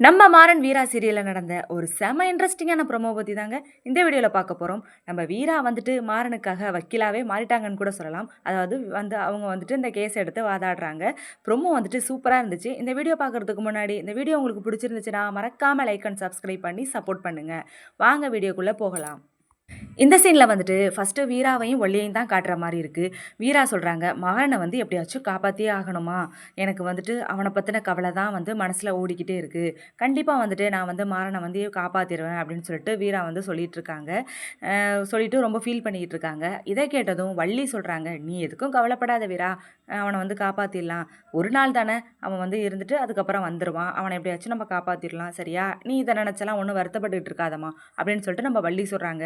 நம்ம மாறன் வீரா சீரியலில் நடந்த ஒரு செம இன்ட்ரெஸ்டிங்கான ப்ரொமோ பற்றி தாங்க இந்த வீடியோவில் பார்க்க போகிறோம் நம்ம வீரா வந்துட்டு மாறனுக்காக வக்கீலாகவே மாறிட்டாங்கன்னு கூட சொல்லலாம். அதாவது வந்து அவங்க வந்துட்டு இந்த கேஸ் எடுத்து வாதாடுறாங்க. ப்ரொமோ வந்துட்டு சூப்பராக இருந்துச்சு. இந்த வீடியோ பார்க்குறதுக்கு முன்னாடி இந்த வீடியோ உங்களுக்கு பிடிச்சிருந்துச்சுன்னா மறக்காமல் லைக் அண்ட் சப்ஸ்கிரைப் பண்ணி சப்போர்ட் பண்ணுங்கள் வாங்க வீடியோக்குள்ளே போகலாம். இந்த சீனில் வந்துட்டு ஃபஸ்ட்டு வீராவையும் ஒல்லியையும் தான் காட்டுற மாதிரி இருக்குது வீரா சொல்கிறாங்க மகனை வந்து எப்படியாச்சும் காப்பாற்றியே ஆகணுமா? எனக்கு வந்துட்டு அவனை பற்றின கவலை தான் வந்து மனசில் ஓடிக்கிட்டே இருக்குது கண்டிப்பாக வந்துட்டு நான் வந்து மாறனை வந்து காப்பாற்றிடுவேன் அப்படின்னு சொல்லிட்டு வீரா வந்து சொல்லிட்டு இருக்காங்க. சொல்லிட்டு ரொம்ப ஃபீல் பண்ணிக்கிட்டு இருக்காங்க. இதை கேட்டதும் வள்ளி சொல்கிறாங்க நீ எதுக்கும் கவலைப்படாத வீரா. அவனை வந்து காப்பாற்றிடலாம் ஒரு நாள் தானே அவன் வந்து இருந்துட்டு அதுக்கப்புறம் வந்துடுவான் அவனை எப்படியாச்சும் நம்ம காப்பாற்றிடலாம் சரியா? நீ இதை நினச்சலாம் ஒன்றும் வருத்தப்பட்டுக்கிட்டு இருக்காதம்மா அப்படின்னு சொல்லிட்டு நம்ம வள்ளி சொல்கிறாங்க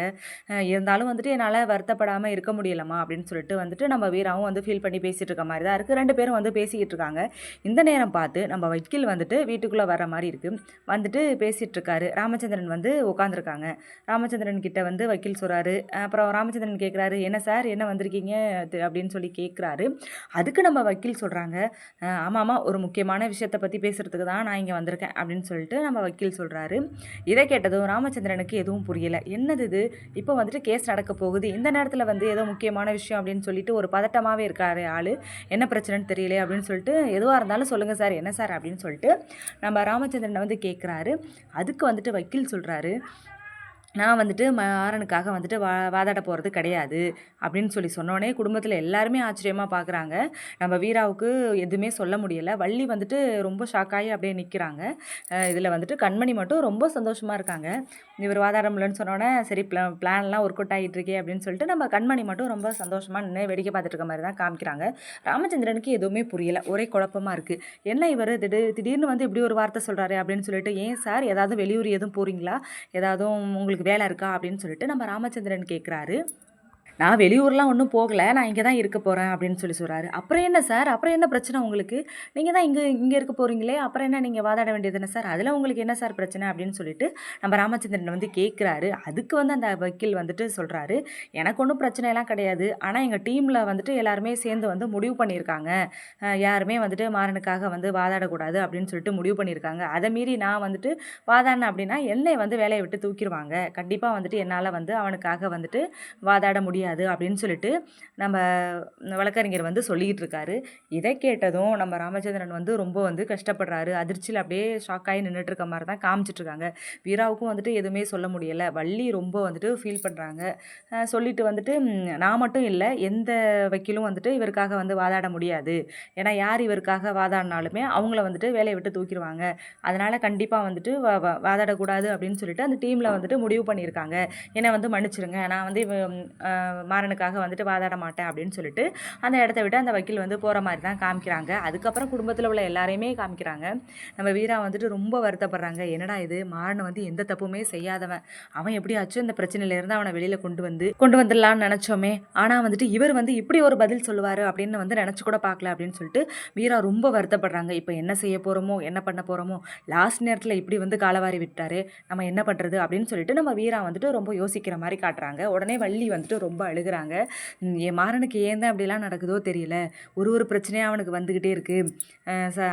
இருந்தாலும் வந்துட்டு என்னால் வருத்தப்படாமல் இருக்க முடியலம்மா அப்படின்னு சொல்லிட்டு வந்துட்டு நம்ம வீராவும் வந்து ஃபீல் பண்ணி பேசிகிட்டு இருக்க மாதிரி தான் இருக்குது ரெண்டு பேரும் வந்து பேசிக்கிட்டு இருக்காங்க. இந்த நேரம் பார்த்து நம்ம வக்கீல் வந்துட்டு வீட்டுக்குள்ளே வர மாதிரி இருக்குது வந்துட்டு பேசிகிட்டு இருக்காரு. ராமச்சந்திரன் வந்து உட்காந்துருக்காங்க ராமச்சந்திரன் கிட்ட வந்து வக்கீல் சொல்கிறாரு அப்புறம் ராமச்சந்திரன் கேட்குறாரு என்ன சார்? என்ன வந்திருக்கீங்க? அப்படின்னு சொல்லி கேட்குறாரு அதுக்கு நம்ம வக்கீல் சொல்கிறாங்க ஆமாம்மா ஒரு முக்கியமான விஷயத்தை பற்றி பேசுகிறதுக்கு தான் நான் இங்கே வந்திருக்கேன். அப்படின்னு சொல்லிட்டு நம்ம வக்கீல் சொல்கிறாரு இதை கேட்டதும் ராமச்சந்திரனுக்கு எதுவும் புரியலை. என்னது இது? இப்போ வந்துட்டு கேஸ் நடக்க போகுது. இந்த நேரத்தில் வந்து ஏதோ முக்கியமான விஷயம் அப்படின்னு சொல்லிட்டு ஒரு பதட்டமாகவே இருக்காரு ஆள். என்ன பிரச்சனைன்னு தெரியல அப்படின்னு சொல்லிட்டு எதுவாக இருந்தாலும் சொல்லுங்கள் சார் என்ன சார் அப்படின்னு சொல்லிட்டு நம்ம ராமச்சந்திரனை வந்து கேட்குறாரு அதுக்கு வந்துட்டு வக்கீல் சொல்கிறாரு நான் வந்துட்டு மாறனுக்காக வந்துட்டு வா வாதாட போகிறது கிடையாது அப்படின்னு சொல்லி சொன்னோடனே குடும்பத்தில் எல்லாருமே ஆச்சரியமாக பார்க்குறாங்க நம்ம வீராவுக்கு எதுவுமே சொல்ல முடியலை. வள்ளி வந்துட்டு ரொம்ப ஷாக்காகி அப்படியே நிற்கிறாங்க இதில் வந்துட்டு கண்மணி மட்டும் ரொம்ப சந்தோஷமாக இருக்காங்க. இவர் வாதாட முடியலன்னு சொன்னோடனே சரி பிளா பிளான்லாம் ஒர்க் அவுட் ஆகிட்டு இருக்கே அப்படின்னு சொல்லிட்டு நம்ம கண்மணி மட்டும் ரொம்ப சந்தோஷமாக நின்று வேடிக்கை பார்த்துட்டு இருக்க மாதிரி தான் காமிக்கிறாங்க. ராமச்சந்திரனுக்கு எதுவுமே புரியலை. ஒரே குழப்பமாக இருக்குது என்ன இவர் திடீர் திடீர்னு வந்து இப்படி ஒரு வார்த்தை சொல்கிறாரு அப்படின்னு சொல்லிட்டு ஏன் சார் ஏதாவது வெளியூர் எதுவும் போகிறீங்களா ஏதாவது உங்களுக்கு வேலை இருக்கா அப்படின்னு சொல்லிட்டு நம்ம ராமச்சந்திரன் கேட்குறாரு நான் வெளியூர்லாம் ஒன்றும் போகலை நான் இங்கே தான் இருக்க போகிறேன் அப்படின்னு சொல்லி சொல்கிறாரு அப்புறம் என்ன சார்? அப்புறம் என்ன பிரச்சனை உங்களுக்கு? நீங்கள் தான் இங்கே இங்கே இருக்க போகிறீங்களே அப்புறம் என்ன நீங்கள் வாதாட வேண்டியது என்ன சார்? அதில் உங்களுக்கு என்ன சார் பிரச்சனை அப்படின்னு சொல்லிட்டு நம்ம ராமச்சந்திரன் வந்து கேட்குறாரு அதுக்கு வந்து அந்த வக்கீல் வந்துட்டு சொல்கிறாரு எனக்கு ஒன்றும் பிரச்சனையெல்லாம் கிடையாது. ஆனால் எங்கள் டீமில் வந்துட்டு எல்லாருமே சேர்ந்து வந்து முடிவு பண்ணியிருக்காங்க. யாருமே வந்துட்டு மாறனுக்காக வந்து வாதாடக்கூடாது அப்படின்னு சொல்லிட்டு முடிவு பண்ணியிருக்காங்க. அதை மீறி நான் வந்துட்டு வாதாடினேன் அப்படின்னா என்னை வந்து வேலையை விட்டு தூக்கிடுவாங்க. கண்டிப்பாக வந்துட்டு என்னால் வந்து அவனுக்காக வந்துட்டு வாதாட முடியாது. அப்படின்னு சொல்லிட்டு நம்ம வழக்கறிஞர் வந்து சொல்லிக்கிட்டு இருக்காரு இதை கேட்டதும் நம்ம ராமச்சந்திரன் வந்து ரொம்ப வந்து கஷ்டப்படுறாரு. அதிர்ச்சியில் அப்படியே ஷாக் ஆகி நின்றுட்டு இருக்க மாதிரி தான் காமிச்சிட்டு இருக்காங்க வீராவுக்கும் வந்துட்டு எதுவுமே சொல்ல முடியலை. வள்ளி ரொம்ப வந்துட்டு ஃபீல் பண்ணுறாங்க சொல்லிட்டு வந்துட்டு நான் மட்டும் இல்லை எந்த வக்கீலும் வந்துட்டு இவருக்காக வந்து வாதாட முடியாது. ஏன்னா யார் இவருக்காக வாதாடினாலுமே அவங்கள வந்துட்டு வேலையை விட்டு தூக்கிடுவாங்க. அதனால் கண்டிப்பாக வந்துட்டு வா- வா- வாதாடக்கூடாது அப்படின்னு சொல்லிட்டு அந்த டீமில் வந்துட்டு முடிவு பண்ணியிருக்காங்க. என்னை வந்து மன்னிச்சிருங்க. நான் வந்து மாறனுக்காக வந்துட்டு வாதாட மாட்டேன் அப்படின்னு சொல்லிட்டு அந்த இடத்த விட்டு அந்த வக்கீல் வந்து போகிற மாதிரி தான் காமிக்கிறாங்க. அதுக்கப்புறம் குடும்பத்தில் உள்ள எல்லாரையுமே காமிக்கிறாங்க. நம்ம வீரா வந்துட்டு ரொம்ப வருத்தப்படுறாங்க. என்னடா இது? மாறனை வந்து எந்த தப்புமே செய்யாதவன். அவன் எப்படியாச்சும் இந்த பிரச்சனையிலேருந்து அவனை வெளியில் கொண்டு வந்து கொண்டு வந்துடலாம்னு நினச்சோமே. ஆனால் வந்துட்டு இவர் வந்து இப்படி ஒரு பதில் சொல்லுவார் அப்படின்னு வந்து நினச்சி கூட பார்க்கல அப்படின்னு சொல்லிட்டு வீரா ரொம்ப வருத்தப்படுறாங்க. இப்போ என்ன செய்ய போகிறோமோ என்ன பண்ண போகிறோமோ லாஸ்ட் நேரத்தில் இப்படி வந்து காலவாரி விட்டார் நம்ம என்ன பண்ணுறது அப்படின்னு சொல்லிட்டு நம்ம வீரா வந்துட்டு ரொம்ப யோசிக்கிற மாதிரி காட்டுறாங்க. உடனே வள்ளி வந்துட்டு ரொம்ப அழுகுறாங்க. என் மாறனுக்கு ஏன் தான் அப்படிலாம் நடக்குதோ தெரியல. ஒரு ஒரு பிரச்சனையாக அவனுக்கு வந்துக்கிட்டே இருக்குது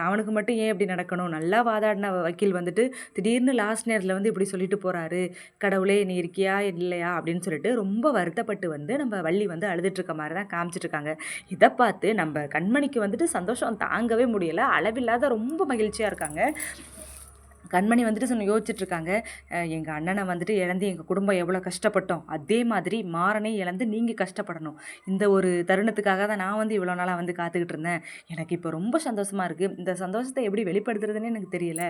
அவனுக்கு மட்டும் ஏன் இப்படி நடக்கணும்? நல்லா வாதாடின வக்கீல் வந்துட்டு திடீர்னு லாஸ்ட் நேரத்தில் வந்து இப்படி சொல்லிட்டு போகிறாரு கடவுளே நீ இருக்கியா இல்லையா? அப்படின்னு சொல்லிட்டு ரொம்ப வருத்தப்பட்டு வந்து நம்ம வள்ளி வந்து அழுதுட்டுருக்க மாதிரி தான் காமிச்சிட்டு இருக்காங்க. இதை பார்த்து நம்ம கண்மணிக்கு வந்துட்டு சந்தோஷம் தாங்கவே முடியல. அளவில்லாத ரொம்ப மகிழ்ச்சியாக இருக்காங்க. கண்மணி வந்துட்டு சொன்ன யோசிச்சுட்டு இருக்காங்க எங்கள் அண்ணனை வந்துட்டு இழந்து எங்கள் குடும்பம் எவ்வளோ கஷ்டப்பட்டோம். அதே மாதிரி மாறனை இழந்து நீங்கள் கஷ்டப்படணும். இந்த ஒரு தருணத்துக்காக தான் நான் வந்து இவ்வளோ நாளாக வந்து காத்துக்கிட்டு இருந்தேன். எனக்கு இப்போ ரொம்ப சந்தோஷமாக இருக்குது இந்த சந்தோஷத்தை எப்படி வெளிப்படுத்துறதுன்னு எனக்கு தெரியல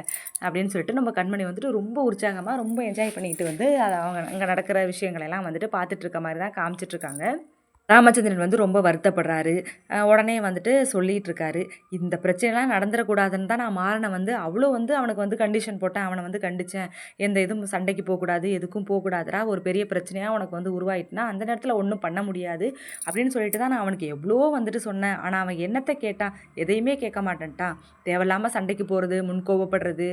அப்படின்னு சொல்லிட்டு நம்ம கண்மணி வந்துட்டு ரொம்ப உற்சாகமாக ரொம்ப என்ஜாய் பண்ணிட்டு வந்து அதை அவங்க அங்கே நடக்கிற விஷயங்களெல்லாம் வந்துட்டு பார்த்துட்டு இருக்க மாதிரி தான் காமிச்சிட்ருக்காங்க. ராமச்சந்திரன் வந்து ரொம்ப வருத்தப்படுறாரு. உடனே வந்துட்டு சொல்லிட்டு இருக்காரு இந்த பிரச்சனைலாம் நடந்துடக்கூடாதுன்னு தான் நான் மாறனை வந்து அவ்வளோ வந்து அவனுக்கு வந்து கண்டிஷன் போட்டேன். அவனை வந்து கண்டித்தேன் எந்த இதுவும் சண்டைக்கு போகக்கூடாது எதுக்கும் போகக்கூடாதுரா ஒரு பெரிய பிரச்சனையாக உனக்கு வந்து உருவாயிட்டுனா அந்த நேரத்தில் ஒன்றும் பண்ண முடியாது. அப்படின்னு சொல்லிட்டு தான் நான் அவனுக்கு எவ்வளோ வந்துட்டு சொன்னேன். ஆனால் அவன் என்னத்தை கேட்டான்? எதையுமே கேட்க மாட்டேன்ட்டான். தேவையில்லாமல் சண்டைக்கு போகிறது முன்கோவப்படுறது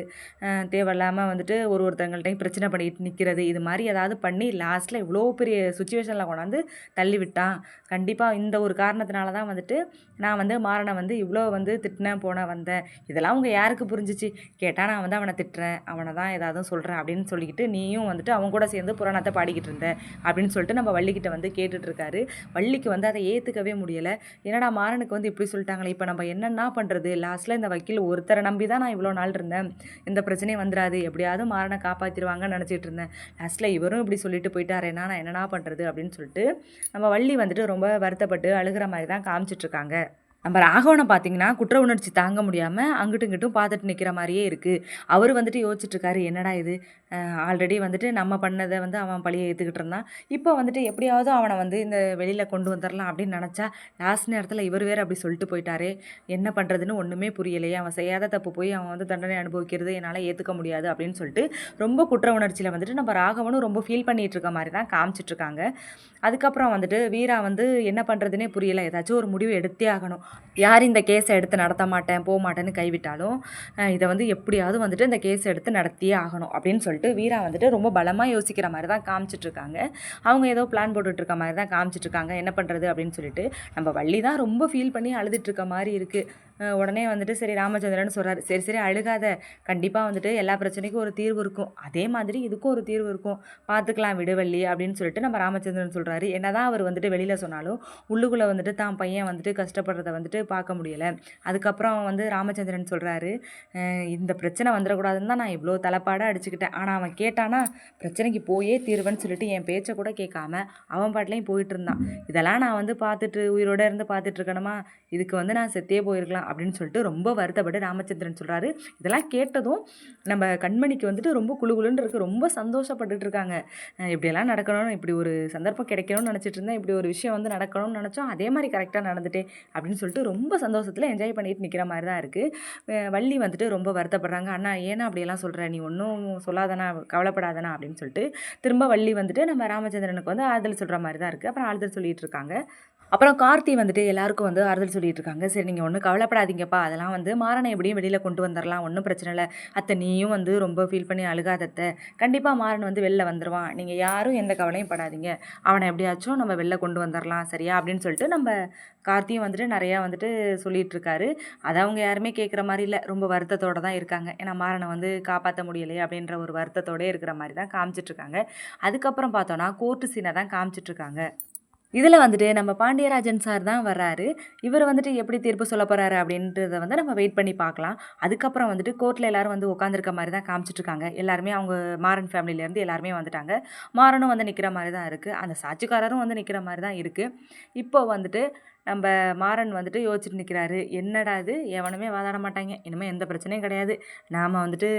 தேவையில்லாமல் வந்துட்டு ஒரு ஒருத்தங்கள்ட்டையும் பிரச்சனை பண்ணிட்டு நிற்கிறது இது மாதிரி ஏதாவது பண்ணி லாஸ்ட்டில் இவ்வளோ பெரிய சுச்சுவேஷனில் கொண்டாந்து தள்ளி விட்டான். கண்டிப்பாக இந்த ஒரு காரணத்தினால தான் வந்துட்டு நான் வந்து மாறனை வந்து இவ்வளோ வந்து திட்டினேன் போனேன் வந்தேன். இதெல்லாம் உங்கள் யாருக்கு புரிஞ்சிச்சு? கேட்டால் நான் வந்து அவனை திட்டுறேன். அவனை தான் ஏதாவது சொல்கிறேன் அப்படின்னு சொல்லிக்கிட்டு நீயும் வந்துட்டு அவங்க கூட சேர்ந்து புராணத்தை பாடிக்கிட்டு இருந்த அப்படின்னு சொல்லிட்டு நம்ம வள்ளிக்கிட்ட வந்து கேட்டுட்ருக்காரு. வள்ளிக்கு வந்து அதை ஏற்றுக்கவே முடியலை. என்னடா மாறனுக்கு வந்து இப்படி சொல்லிட்டாங்களே? இப்போ நம்ம என்னென்ன பண்ணுறது லாஸ்ட்டில் இந்த வக்கீல் ஒருத்தரை நம்பி தான் நான் இவ்வளோ நாள் இருந்தேன். எந்த பிரச்சனையும் வந்துடாது. எப்படியாவது மாறனை காப்பாற்றிடுவாங்கன்னு நினச்சிட்டு இருந்தேன். லாஸ்ட்டில் இவரும் இப்படி சொல்லிட்டு போயிட்டாரேனா நான் என்னென்னா பண்ணுறது அப்படின்னு சொல்லிட்டு நம்ம வள்ளி வந்து வந்துட்டு ரொம்ப வருத்தப்பட்டு அழுகிற மாதிரி தான் காமிச்சிட்ருக்காங்க நம்ம ராகவனை பார்த்தீங்கன்னா குற்ற உணர்ச்சி தாங்க முடியாமல் அங்கிட்டும் இங்கிட்டும் பார்த்துட்டு நிற்கிற மாதிரியே இருக்குது அவர் வந்துட்டு யோசிச்சுட்ருக்காரு என்னடா இது? ஆல்ரெடி வந்துட்டு நம்ம பண்ணதை வந்து அவன் பழியை ஏற்றுக்கிட்டு இருந்தான். இப்போ வந்துட்டு எப்படியாவது அவனை வந்து இந்த வெளியில் கொண்டு வந்துடலாம் அப்படின்னு நினச்சா லாஸ்ட் நேரத்தில் இவர் வேறு அப்படி சொல்லிட்டு போயிட்டாரே. என்ன பண்ணுறதுன்னு ஒன்றுமே புரியலையே. அவன் செய்யாத தப்பு போய் அவன் வந்து தண்டனை அனுபவிக்கிறது என்னால் ஏற்றுக்க முடியாது அப்படின்னு சொல்லிட்டு ரொம்ப குற்ற உணர்ச்சியில் வந்துட்டு நம்ம ராகவனும் ரொம்ப ஃபீல் பண்ணிகிட்டு இருக்க மாதிரி தான் காமிச்சிட்ருக்காங்க அதுக்கப்புறம் வந்துட்டு வீரா வந்து என்ன பண்ணுறதுனே புரியலை. ஏதாச்சும் ஒரு முடிவு எடுத்தே ஆகணும். யார் இந்த கேஸை எடுத்து நடத்த மாட்டேன் போக மாட்டேன்னு கைவிட்டாலும் இதை வந்து எப்படியாவது வந்துட்டு இந்த கேஸ் எடுத்து நடத்தியே ஆகணும் அப்படின்னு சொல்லிட்டு வீரா வந்துட்டு ரொம்ப பலமாக யோசிக்கிற மாதிரி தான் காமிச்சிட்ருக்காங்க அவங்க ஏதோ பிளான் போட்டுட்ருக்க மாதிரி தான் காமிச்சிட்ருக்காங்க என்ன பண்ணுறது அப்படின்னு சொல்லிட்டு நம்ம வள்ளி தான் ரொம்ப ஃபீல் பண்ணி அழுதுட்டு இருக்க மாதிரி இருக்குது உடனே வந்துட்டு சரி ராமச்சந்திரன் சொல்கிறாரு சரி சரி அழுகாத. கண்டிப்பாக வந்துட்டு எல்லா பிரச்சனைக்கும் ஒரு தீர்வு இருக்கும். அதே மாதிரி இதுக்கும் ஒரு தீர்வு இருக்கும். பார்த்துக்கலாம் விடுவள்ளி அப்படின்னு சொல்லிட்டு நம்ம ராமச்சந்திரன் சொல்கிறாரு என்னதான் அவர் வந்துட்டு வெளியில் சொன்னாலும் உள்ளுக்குள்ளே வந்துட்டு தான் பையன் வந்துட்டு கஷ்டப்படுறத வந்துட்டு பார்க்க முடியலை. அதுக்கப்புறம் வந்து ராமச்சந்திரன் சொல்கிறாரு இந்த பிரச்சனை வந்துடக்கூடாதுன்னு தான் நான் இவ்வளோ தலைப்பாடாக அடிச்சுக்கிட்டேன். ஆனால் அவன் கேட்டானா பிரச்சனைக்கு போயே தீர்வுன்னு சொல்லிட்டு என் பேச்சை கூட கேட்காம அவன் பாட்டிலையும் போயிட்டு இருந்தான். இதெல்லாம் நான் வந்து பார்த்துட்டு உயிரோட இருந்து பார்த்துட்டு இருக்கணுமா? இதுக்கு வந்து நான் செத்தே போயிருக்கலாம். அப்படின்னு சொல்லிட்டு ரொம்ப வருத்தப்பட்டு ராமச்சந்திரன் சொல்கிறாரு இதெல்லாம் கேட்டதும் நம்ம கண்மணிக்கு வந்துட்டு ரொம்ப குளுகுளுன்னு இருக்குது ரொம்ப சந்தோஷப்பட்டுட்டு இருக்காங்க. இப்படியெல்லாம் நடக்கணும்னு இப்படி ஒரு சந்தர்ப்பம் கிடைக்கணும்னு நினச்சிட்டு இருந்தேன். இப்படி ஒரு விஷயம் வந்து நடக்கணும்னு நினச்சோம். அதே மாதிரி கரெக்டாக நடந்துட்டே அப்படின்னு சொல்லிட்டு ரொம்ப சந்தோஷத்தில் என்ஜாய் பண்ணிட்டு நிற்கிற மாதிரி தான் இருக்குது வள்ளி வந்துட்டு ரொம்ப வருத்தப்படுறாங்க. அண்ணா ஏன்னா அப்படியெல்லாம் சொல்கிற நீ ஒன்றும் சொல்லாதனா கவலைப்படாதனா? அப்படின்னு சொல்லிட்டு திரும்ப வள்ளி வந்துட்டு நம்ம ராமச்சந்திரனுக்கு வந்து ஆறுதல் சொல்கிற மாதிரி தான் இருக்குது அப்புறம் ஆறுதல் சொல்லிட்டு இருக்காங்க. அப்புறம் கார்த்தி வந்துட்டு எல்லாருக்கும் வந்து ஆறுதல் சொல்லிட்டு இருக்காங்க சரி நீங்கள் ஒன்றும் கவலைப்படாதீங்கப்பா. அதெல்லாம் வந்து மாறனை எப்படியும் வெளியில் கொண்டு வந்துடலாம் ஒன்றும் பிரச்சனை இல்லை. அத்தை நீயும் வந்து ரொம்ப ஃபீல் பண்ணி அழுகாதத்தை கண்டிப்பாக மாறன் வந்து வெளில வந்துடுவான் நீங்கள் யாரும் எந்த கவலையும் படாதீங்க. அவனை எப்படியாச்சும் நம்ம வெளில கொண்டு வந்துடலாம் சரியா? அப்படின்னு சொல்லிட்டு நம்ம கார்த்தியும் வந்துட்டு நிறையா வந்துட்டு சொல்லிட்டு இருக்காரு அதை அவங்க யாருமே கேட்குற மாதிரி இல்லை. ரொம்ப வருத்தத்தோடு தான் இருக்காங்க. ஏன்னா மாறனை வந்து காப்பாற்ற முடியலையே அப்படின்ற ஒரு வருத்தத்தோடே இருக்கிற மாதிரி தான் காமிச்சிட்ருக்காங்க அதுக்கப்புறம் பார்த்தோன்னா கோர்ட்டு சீனை தான் காமிச்சிட்ருக்காங்க இதில் வந்துட்டு நம்ம பாண்டியராஜன் சார் தான் வர்றாரு. இவர் வந்துட்டு எப்படி தீர்ப்பு சொல்ல போகிறாரு அப்படின்றத வந்து நம்ம வெயிட் பண்ணி பார்க்கலாம். அதுக்கப்புறம் வந்துட்டு கோர்ட்டில் எல்லாரும் வந்து உட்காந்துருக்க மாதிரி தான் காமிச்சிட்ருக்காங்க எல்லாருமே அவங்க மாறன் ஃபேமிலியிலேருந்து எல்லாருமே வந்துட்டாங்க. மாறனும் வந்து நிற்கிற மாதிரி தான் இருக்குது அந்த சாட்சிக்காரரும் வந்து நிற்கிற மாதிரி தான் இருக்குது இப்போ வந்துட்டு நம்ம மாறன் வந்துட்டு யோசிச்சுட்டு நிற்கிறாரு என்னடா இது? எவனுமே வாதாட மாட்டாங்க. இனிமேல் எந்த பிரச்சனையும் கிடையாது. நாம் வந்துட்டு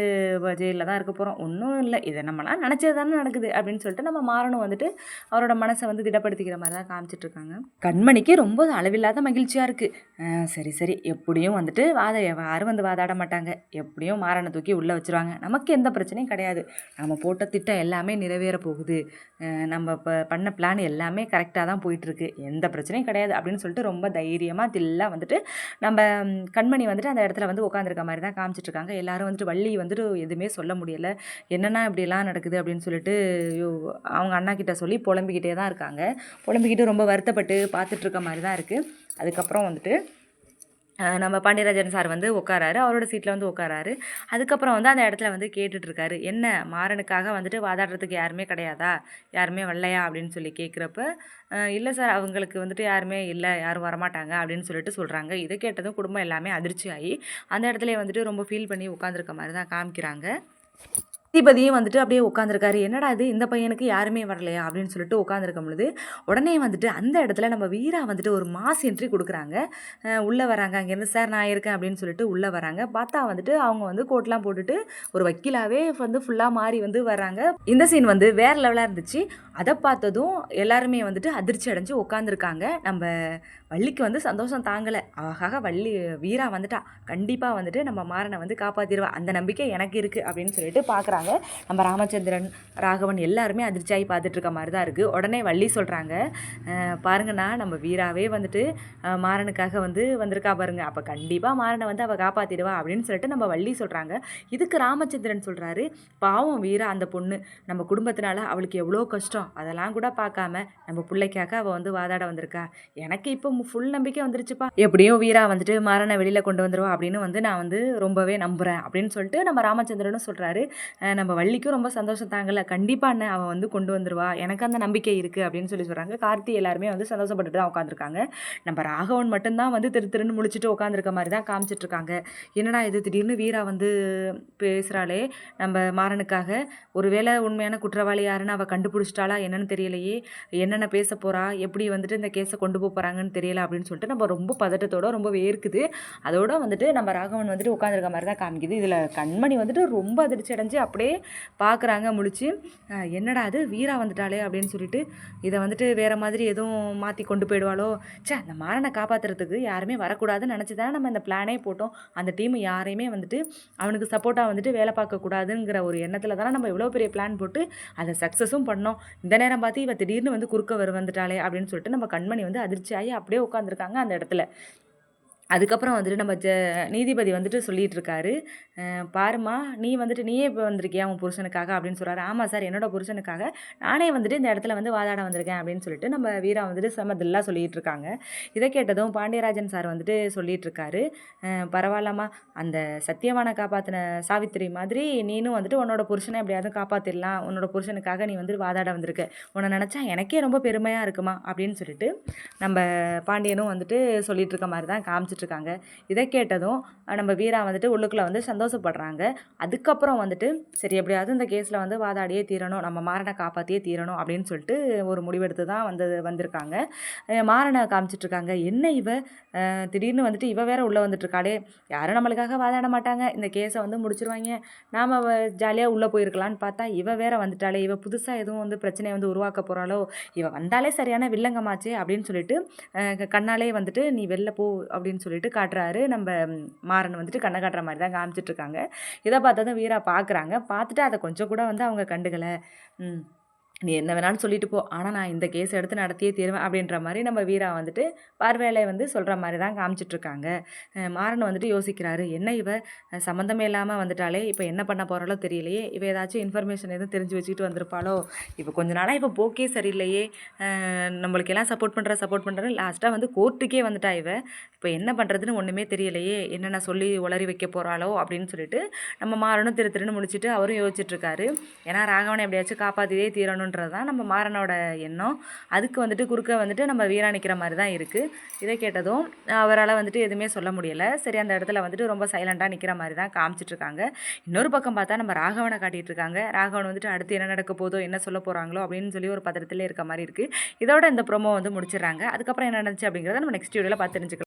ஜெயிலில் தான் இருக்க போகிறோம் ஒன்றும் இல்லை. இதை நம்மளாம் நினச்சது தானே நடக்குது அப்படின்னு சொல்லிட்டு நம்ம மாறனும் வந்துட்டு அவரோட மனசை வந்து திடப்படுத்திக்கிற மாதிரி தான் காமிச்சிட்ருக்காங்க கண்மணிக்கு ரொம்ப அளவில்லாத மகிழ்ச்சியாக இருக்குது சரி சரி. எப்படியும் வந்துட்டு வாத யாரும் வந்து வாதாட மாட்டாங்க. எப்படியும் மாறனை தூக்கி உள்ளே வச்சுருவாங்க. நமக்கு எந்த பிரச்சனையும் கிடையாது. நம்ம போட்ட திட்டம் எல்லாமே நிறைவேற போகுது. நம்ம இப்போ பண்ண பிளான் எல்லாமே கரெக்டாக தான் போயிட்டுருக்கு எந்த பிரச்சனையும் கிடையாது அப்படின்னு சொல்லிட்டு ரொம்ப தைரியமாக தில்லாக வந்துட்டு நம்ம கண்மணி வந்துட்டு அந்த இடத்துல வந்து உட்காந்துருக்க மாதிரி தான் காமிச்சிட்ருக்காங்க. எல்லாரும் வந்துட்டு வள்ளி வந்துட்டு எதுவுமே சொல்ல முடியலை. என்னென்னா இப்படிலாம் நடக்குது? அப்படின்னு சொல்லிட்டு ஐயோ, அவங்க அண்ணா கிட்ட சொல்லி புலம்பிக்கிட்டே தான் இருக்காங்க. புலம்பிக்கிட்டு ரொம்ப வருத்தப்பட்டு பார்த்துட்ருக்க மாதிரி தான் இருக்குது அதுக்கப்புறம் வந்துட்டு நம்ம பாண்டியராஜன் சார் வந்து உட்காராரு. அவரோட சீட்டில் வந்து உட்காராரு. அதுக்கப்புறம் வந்து அந்த இடத்துல வந்து கேட்டுட்ருக்காரு. என்ன மாறனுக்காக வந்துட்டு வாதாடுறதுக்கு யாருமே கிடையாதா? யாருமே வரலையா? அப்படின்னு சொல்லி கேட்குறப்ப இல்லை சார் அவங்களுக்கு வந்துட்டு யாருமே இல்லை யாரும் வரமாட்டாங்க அப்படின்னு சொல்லிட்டு சொல்கிறாங்க இதை கேட்டதும் குடும்பம் எல்லாமே அதிர்ச்சி ஆகி அந்த இடத்துல வந்துட்டு ரொம்ப ஃபீல் பண்ணி உட்காந்துருக்க மாதிரி தான் காமிக்கிறாங்க. நீதிபதியும் வந்துட்டு அப்படியே உட்காந்துருக்காரு என்னடா இது? இந்த பையனுக்கு யாருமே வரலையா? அப்படின்னு சொல்லிட்டு உட்காந்துருக்கும் பொழுது உடனே வந்துட்டு அந்த இடத்துல நம்ம வீரா வந்துட்டு ஒரு மாஸ் என்ட்ரி கொடுக்குறாங்க. உள்ளே வராங்க. அங்கேருந்து சார் நான் இருக்கேன். அப்படின்னு சொல்லிட்டு உள்ளே வராங்க. பார்த்தா வந்துட்டு அவங்க வந்து கோட்லாம் போட்டுட்டு ஒரு வக்கீலாகவே வந்து ஃபுல்லாக மாறி வந்து வராங்க இந்த சீன் வந்து வேறு லெவலாக இருந்துச்சு. அதை பார்த்ததும் எல்லாருமே வந்துட்டு அதிர்ச்சி அடைஞ்சு உட்காந்துருக்காங்க நம்ம வள்ளிக்கு வந்து சந்தோஷம் தாங்கலை. ஆகாக வள்ளி வீரா வந்துட்டா. கண்டிப்பாக வந்துட்டு நம்ம மாறனை வந்து காப்பாற்றிடுவா அந்த நம்பிக்கை எனக்கு இருக்குது அப்படின்னு சொல்லிட்டு பார்க்குறாங்க நம்ம ராமச்சந்திரன் ராகவன் எல்லாருமே அதிர்ச்சியாகி பார்த்துட்ருக்க மாதிரி தான் இருக்குது உடனே வள்ளி சொல்கிறாங்க பாருங்கண்ணா நம்ம வீராவே வந்துட்டு மாறனுக்காக வந்து வந்திருக்கா பாருங்க. அப்போ கண்டிப்பாக மாறனை வந்து அவள் காப்பாற்றிடுவா அப்படின்னு சொல்லிட்டு நம்ம வள்ளி சொல்கிறாங்க இதுக்கு ராமச்சந்திரன் சொல்கிறாரு பாவம் வீரா அந்த பொண்ணு. நம்ம குடும்பத்தினால அவளுக்கு எவ்வளோ கஷ்டம். அதெல்லாம் கூட பார்க்காம நம்ம பிள்ளைக்காக அவள் வந்து வாதாட வந்திருக்கா. எனக்கு இப்போ ஃபுல் நம்பிக்கை வந்துருச்சுப்பா. எப்படியும் வீரா வந்துட்டு மாறனை வெளியில் கொண்டு வந்துருவா அப்படின்னு வந்து நான் வந்து ரொம்பவே நம்புகிறேன் அப்படின்னு சொல்லிட்டு நம்ம ராமச்சந்திரனும் சொல்கிறாரு நம்ம வள்ளிக்கும் ரொம்ப சந்தோஷம் தாங்கல. கண்டிப்பாக என்ன அவன் வந்து கொண்டு வந்துருவா. எனக்கு அந்த நம்பிக்கை இருக்குது அப்படின்னு சொல்லி சொல்கிறாங்க கார்த்தி எல்லாருமே வந்து சந்தோஷப்பட்டுட்டு தான் உட்காந்துருக்காங்க நம்ம ராகவன் மட்டும்தான் வந்து திரு திருன்னு முழிச்சிட்டு உட்காந்துருக்க மாதிரி தான் காமிச்சிட்டு இருக்காங்க என்னடா இது? திடீர்னு வீரா வந்து பேசுகிறாளே நம்ம மாறனுக்காக. ஒருவேளை உண்மையான குற்றவாளி யாருன்னு அவள் கண்டுபிடிச்சிட்டாளா என்னன்னு தெரியலையே. என்னென்ன பேச போகிறா எப்படி வந்துட்டு இந்த கேஸை கொண்டு போக போகிறாங்கன்னு தெரியல. அப்படின்னு சொல்லிட்டு நம்ம ரொம்ப பதட்டத்தோட ரொம்ப வேர்க்குது. அதோட வந்துட்டு நம்ம ராகவன் வந்துட்டு உட்காந்துருக்க மாதிரி தான் காமிக்குது. இதில் கண்மணி வந்துட்டு ரொம்ப அதிர்ச்சி அடைஞ்சு அப்படியே பார்க்குறாங்க முழிச்சு. என்னடா அது வீரா வந்துட்டாளே அப்படின்னு சொல்லிட்டு இதை வந்துட்டு வேறு மாதிரி எதுவும் மாற்றி கொண்டு போயிடுவாளோ? ச்சே அந்த மாறனை காப்பாற்றுறதுக்கு யாருமே வரக்கூடாதுன்னு நினச்சி தானே நம்ம இந்த பிளானே போட்டோம். அந்த டீம் யாரையுமே வந்துட்டு அவனுக்கு சப்போர்ட்டாக வந்துட்டு வேலை பார்க்கக்கூடாதுங்கிற ஒரு எண்ணத்தில் தானே நம்ம இவ்வளோ பெரிய பிளான் போட்டு அதை சக்ஸஸும் பண்ணோம். இந்த நேரம் பார்த்து இவ திடீர்னு வந்து குறுக்க வர வந்துட்டாளே அப்படின்னு சொல்லிட்டு நம்ம கண்மணி வந்து அதிர்ச்சியாகி அப்படியே உட்காந்துருக்காங்க அந்த இடத்துல. அதுக்கப்புறம் வந்துட்டு நம்ம ஜ நீதிபதி வந்துட்டு சொல்லிட்டு இருக்காரு பாரும்மா நீ வந்துட்டு நீயே இப்போ வந்திருக்கியா உன் புருஷனுக்காக? அப்படின்னு சொல்கிறாரு ஆமாம் சார் என்னோட புருஷனுக்காக. நானே வந்துட்டு இந்த இடத்துல வந்து வாதாட வந்திருக்கேன். அப்படின்னு சொல்லிட்டு நம்ம வீரா வந்துட்டு செமதில்லாக சொல்லிட்டு இருக்காங்க இதை கேட்டதும் பாண்டியராஜன் சார் வந்துட்டு சொல்லிட்டு இருக்காரு அஹ் பரவாயில்லம்மா அந்த சத்தியவானை காப்பாற்றின சாவித்திரி மாதிரி நீனும் வந்துட்டு உன்னோட புருஷனை எப்படியாவது காப்பாற்றிடலாம் உன்னோட புருஷனுக்காக நீ வந்துட்டு வாதாட வந்திருக்க. உன்னை நினச்சா எனக்கே ரொம்ப பெருமையாக இருக்குமா? அப்படின்னு சொல்லிட்டு நம்ம பாண்டியனும் வந்துட்டு சொல்லிட்டு இருக்க மாதிரி தான் காமிச்சிட்டு இருக்காங்க இதை கேட்டதும் நம்ம வீரா வந்துட்டு உள்ளுக்குள்ளே வந்து சந்தோஷப்படுறாங்க. அதுக்கப்புறம் வந்துட்டு சரி எப்படியாவது இந்த கேஸில் வந்து வாதாடியே தீரணும் நம்ம மாறனை காப்பாற்றியே தீரணும் அப்படின்னு சொல்லிட்டு ஒரு முடிவெடுத்து தான் வந்து வந்திருக்காங்க. மாறனை காமிச்சிட்டுருக்காங்க என்ன இவ? திடீர்னு வந்துட்டு இவ வேற உள்ளே வந்துட்டுருக்காளே யாரும் நம்மளுக்காக வாதாட மாட்டாங்க. இந்த கேஸை வந்து முடிச்சிருவாங்க. நாம் ஜாலியாக உள்ளே போயிருக்கலான்னு பார்த்தா இவ வேற வந்துட்டாலே இவ புதுசாக எதுவும் வந்து பிரச்சனையை வந்து உருவாக்க போகிறாளோ இவ வந்தாலே சரியான வில்லங்கமாச்சே அப்படின்னு சொல்லிட்டு க- கண்ணாலே வந்துட்டு நீ வெளில போ அப்படின்னு சொல்லிட்டு காட்டுறாரு. நம்ம மாறன் வந்துட்டு கண்ணை காட்டுற மாதிரி தான் காமிச்சிட்டு இருக்காங்க. இதை பார்த்ததும் வீரா பார்க்குறாங்க. பார்த்துட்டு அதை கொஞ்சம் கூட வந்து அவங்க கண்டுக்கலை. ம். நீ என்ன வேணாலும் சொல்லிட்டு போ. ஆனால் நான் இந்த கேஸ் எடுத்து நடத்தியே தீருவேன் அப்படின்ற மாதிரி நம்ம வீரா வந்துட்டு பார்வையில வந்து சொல்கிற மாதிரி தான் காமிச்சிட்ருக்காங்க மாறன் வந்துட்டு யோசிக்கிறாரு என்ன இவ? சம்மந்தமே இல்லாமல் வந்துட்டாலே இப்போ என்ன பண்ண போகிறாலோ தெரியலையே இவ ஏதாச்சும் இன்ஃபர்மேஷன் எதுவும் தெரிஞ்சு வச்சுக்கிட்டு வந்திருப்பாளோ? இப்போ கொஞ்ச நாளாக இப்போ போக்கே சரியில்லையே. நம்மளுக்கு எல்லாம் சப்போர்ட் பண்ணுற சப்போர்ட் பண்ணுற லாஸ்ட்டாக வந்து கோர்ட்டுக்கே வந்துட்டா இவ. இப்போ என்ன பண்ணுறதுன்னு ஒன்றுமே தெரியலையே என்னென்ன சொல்லி உளறி வைக்க போகிறாளோ அப்படின்னு சொல்லிட்டு நம்ம மாறனும் திரு திருன்னு முடிச்சுட்டு அவரும் யோசிச்சுட்ருக்காரு ஏன்னா ராகவனை எப்படியாச்சும் காப்பாற்றியே தீரணுன்றது தான் நம்ம மாறனோட எண்ணம். அதுக்கு வந்துட்டு குறுக்க வந்துட்டு நம்ம வீராணிக்கிற மாதிரி தான் இருக்குது இதை கேட்டதும் அவரால் வந்துட்டு எதுவுமே சொல்ல முடியலை. சரி அந்த இடத்துல வந்துட்டு ரொம்ப சைலண்ட்டாக நிற்கிற மாதிரி தான் காமிச்சிட்ருக்காங்க இன்னொரு பக்கம் பார்த்தா நம்ம ராகவனை காட்டிகிட்டு இருக்காங்க. ராகவன் வந்துட்டு அடுத்து என்ன நடக்க போதோ என்ன சொல்ல போகிறாங்களோ அப்படின்னு சொல்லி ஒரு பதட்டத்திலே இருக்க மாதிரி இருக்குது இதோட இந்த ப்ரோமோ வந்து முடிச்சிடுறாங்க. அதுக்கப்புறம் என்ன நடந்துச்சு அப்படிங்கிறத நம்ம நெக்ஸ்ட் வீடியோவில் பார்த்து தெரிஞ்சுக்கலாம்.